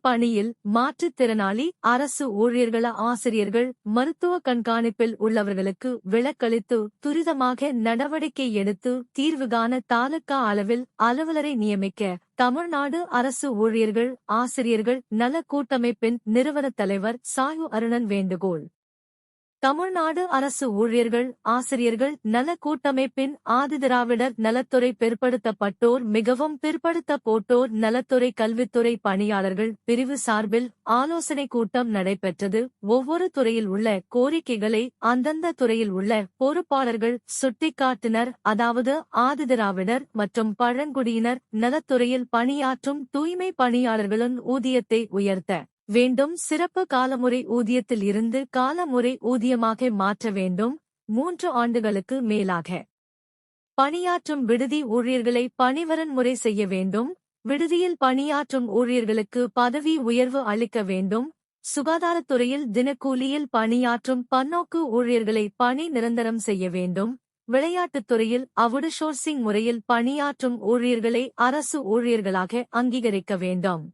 பணியில் மாற்றுத்திறனாளி அரசு ஊழியர்கள ஆசிரியர்கள் மருத்துவ கண்காணிப்பில் உள்ளவர்களுக்கு விலக்களித்து துரிதமாக நடவடிக்கை எடுத்து தீர்வுகாண தாலுகா அளவில் அலுவலரை நியமிக்க தமிழ்நாடு அரசு ஊழியர்கள் ஆசிரியர்கள் நல கூட்டமைப்பின் நிறுவனத் தலைவர் சாயு அருணன் வேண்டுகோள். தமிழ்நாடு அரசு ஊழியர்கள் ஆசிரியர்கள் நல கூட்டமைப்பின் ஆதிதிராவிடர் நலத்துறை பிற்படுத்தப்பட்டோர் மிகவும் பிற்படுத்தப்பட்டோர் நலத்துறை கல்வித்துறை பணியாளர்கள் பிரிவு சார்பில் ஆலோசனை கூட்டம் நடைபெற்றது. ஒவ்வொரு துறையில் உள்ள கோரிக்கைகளை அந்தந்த துறையில் உள்ள பொறுப்பாளர்கள் சுட்டிக்காட்டினர். அதாவது ஆதிதிராவிடர் மற்றும் பழங்குடியினர் நலத்துறையில் பணியாற்றும் தூய்மை பணியாளர்களின் ஊதியத்தை உயர்த்த வேண்டும். சிறப்பு காலமுறை ஊதியத்தில் இருந்து காலமுறை ஊதியமாக மாற்ற வேண்டும். மூன்று ஆண்டுகளுக்கு மேலாக. பணியாற்றும் விடுதி ஊழியர்களை பணிவரன் முறை செய்ய வேண்டும். விடுதியில் பணியாற்றும் ஊழியர்களுக்கு பதவி உயர்வு அளிக்க வேண்டும். சுகாதாரத்துறையில் தினக்கூலியில் பணியாற்றும் பன்னோக்கு ஊழியர்களை பணி நிரந்தரம் செய்ய வேண்டும். விளையாட்டுத் துறையில் அவுட்சோர்சிங் முறையில் பணியாற்றும் ஊழியர்களை அரசு ஊழியர்களாக அங்கீகரிக்க வேண்டும்.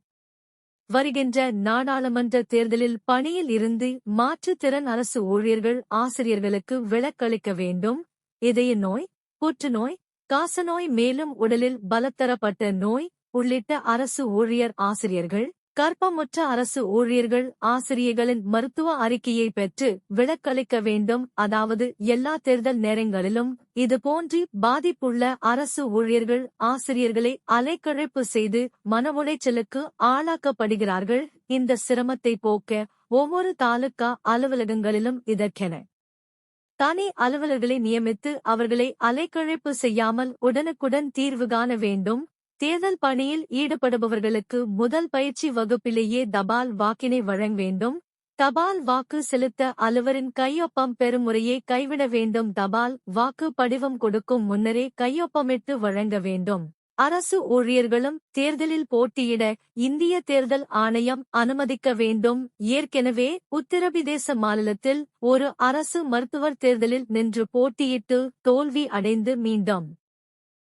வருகின்ற நாடாளுமன்ற தேர்தலில் பணியில் இருந்து மாற்றுத்திறன் அரசு ஊழியர்கள் ஆசிரியர்களுக்கு விலக்களிக்க வேண்டும். இதய நோய் புற்றுநோய் காசநோய் மேலும் உடலில் பலத்தரப்பட்ட நோய் உள்ளிட்ட அரசு ஊழியர் ஆசிரியர்கள் கற்பமுற்ற அரசு ஊழியர்கள் ஆசிரியர்களின் மருத்துவ அறிக்கையை பெற்று விளக்களிக்க வேண்டும். அதாவது எல்லா தேர்தல் நேரங்களிலும் இதுபோன்று பாதிப்புள்ள அரசு ஊழியர்கள் ஆசிரியர்களை அலைக்கழிப்பு செய்து மன உளைச்சலுக்கு ஆளாக்கப்படுகிறார்கள். இந்த சிரமத்தை போக்க ஒவ்வொரு தாலுகா அலுவலகங்களிலும் இதற்கென தனி அலுவலர்களை நியமித்து அவர்களை அலைக்கழிப்பு செய்யாமல் உடனுக்குடன் தீர்வு காண வேண்டும். தேர்தல் பணியில் ஈடுபடுபவர்களுக்கு முதல் பயிற்சி வகுப்பிலேயே தபால் வாக்கினை வழங்க வேண்டும். தபால் வாக்கு செலுத்த அலுவரின் கையொப்பம் பெறும் முறையை கைவிட வேண்டும். தபால் வாக்கு படிவம் கொடுக்கும் முன்னரே கையொப்பமிட்டு வழங்க வேண்டும். அரசு ஊழியர்களும் தேர்தலில் போட்டியிட இந்திய தேர்தல் ஆணையம் அனுமதிக்க வேண்டும். ஏற்கனவே உத்தரப்பிரதேச மாநிலத்தில் ஒரு அரசு மருத்துவர் தேர்தலில் நின்று போட்டியிட்டு தோல்வி அடைந்து மீண்டும்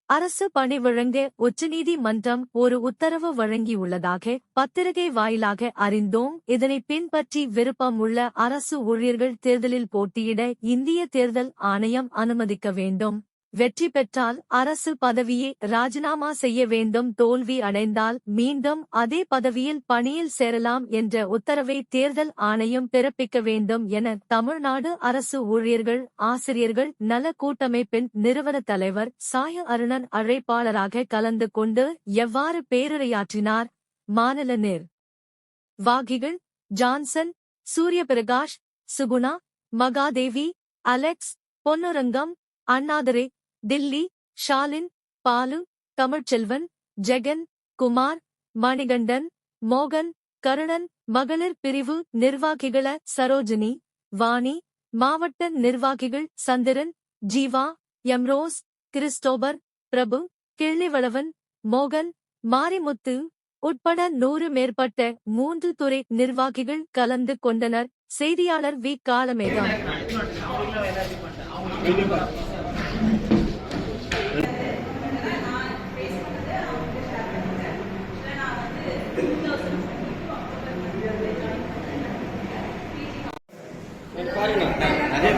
அரசு பணி வழங்க உச்சநீதிமன்றம் ஒரு உத்தரவு வழங்கியுள்ளதாக பத்திரிகை வாயிலாக அறிந்தோம். இதனை பின்பற்றி விருப்பம் உள்ள அரசு ஊழியர்கள் தேர்தலில் போட்டியிட இந்திய தேர்தல் ஆணையம் அனுமதிக்க வேண்டும். வெற்றி பெற்றால் அரசு பதவியை ராஜினாமா செய்ய வேண்டும் தோல்வி அடைந்தால் மீண்டும் அதே பதவியில் பணியில் சேரலாம் என்ற உத்தரவை தேர்தல் ஆணையம் பிறப்பிக்க வேண்டும் என தமிழ்நாடு அரசு ஊழியர்கள் ஆசிரியர்கள் நல கூட்டமைப்பின் நிறுவன தலைவர் சாய அருணன் அழைப்பாளராக கலந்து கொண்டு எவ்வாறு பேருரையாற்றினார்? மாநில நேர் வாகிகள் ஜான்சன் சூரியபிரகாஷ் சுகுணா மகாதேவி அலெக்ஸ் பொன்னுரங்கம் அண்ணாதுரை தில்லி ஷாலின் பாலு தமிழ்ச்செல்வன் ஜெகன் குமார் மணிகண்டன் மோகன் கருணன் மகளிர் பிரிவு நிர்வாகிகள சரோஜினி வாணி மாவட்ட நிர்வாகிகள் சந்திரன் ஜீவா எம்ரோஸ் கிறிஸ்டோபர் பிரபு கிள்ளிவளவன் மோகன் மாரிமுத்து உட்பட நூறு மேற்பட்ட மூன்று துறை நிர்வாகிகள் கலந்து கொண்டனர். செய்தியாளர் வி. காலமேதான் அதே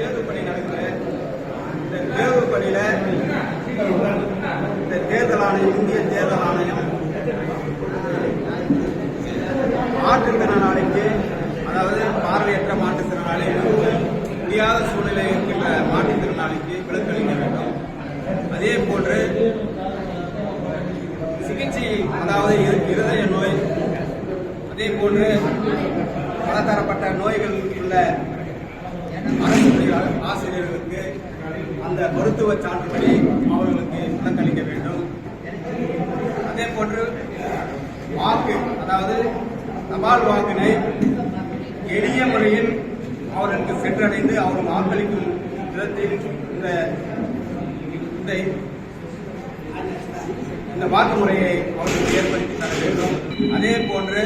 தேர்தல் பணி நடக்குது இந்த தேர்வு பணியில இந்த தேர்தல் ஆணையம் இந்திய தேர்தல் ஆணையம் மாற்றுத்திறனாளிக்கு அதாவது பார்வையற்ற மாற்றுத்திறனாளி முடியாத சூழ்நிலை இருக்கின்ற மாற்றுத்திறனாளிக்கு விலக்களிக்க வேண்டும். அதே போன்று சிகிச்சை அதாவது இருதய நோய் அதே போன்று பலதரப்பட்ட நோய் உள்ள அரசு பணியாளர் ஆசிரியர்களுக்கு அந்த மருத்துவ சான்றுபடி அவர்களுக்கு விலக்களிக்க வேண்டும். அதே போன்று வாக்கு அதாவது தபால் வாக்கினை எளிய முறையில் அவர்களுக்கு சென்றடைந்து அவர் வாக்களிக்கும் விதத்தில் இந்த இந்த இந்த வாக்கு முறையை அவர்களுக்கு ஏற்படுத்தி தர வேண்டும். அதே போன்று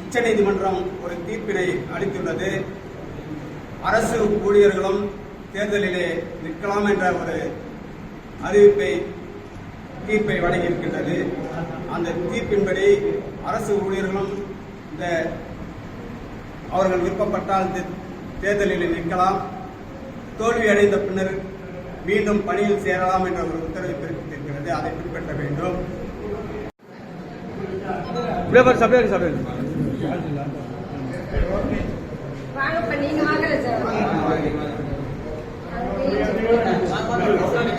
உச்சநீதிமன்றம் ஒரு தீர்ப்பினை அளித்துள்ளது. அரசு ஊழியர்களும் தேர்தலிலே நிற்கலாம் என்ற ஒரு அறிவிப்பை தீர்ப்பை வழங்கியிருக்கின்றது. அந்த தீர்ப்பின்படி அரசு ஊழியர்களும் இந்த அவர்கள் விருப்பப்பட்டால் தே- தேர்தலில் நிற்கலாம். தோல்வி அடைந்த பின்னர் மீண்டும் பணியில் சேரலாம் என்ற ஒரு உத்தரவை பிறப்பித்திருக்கிறது. அதை பின்பற்ற வேண்டும். வாங்கப்பா நீங்க Thank you.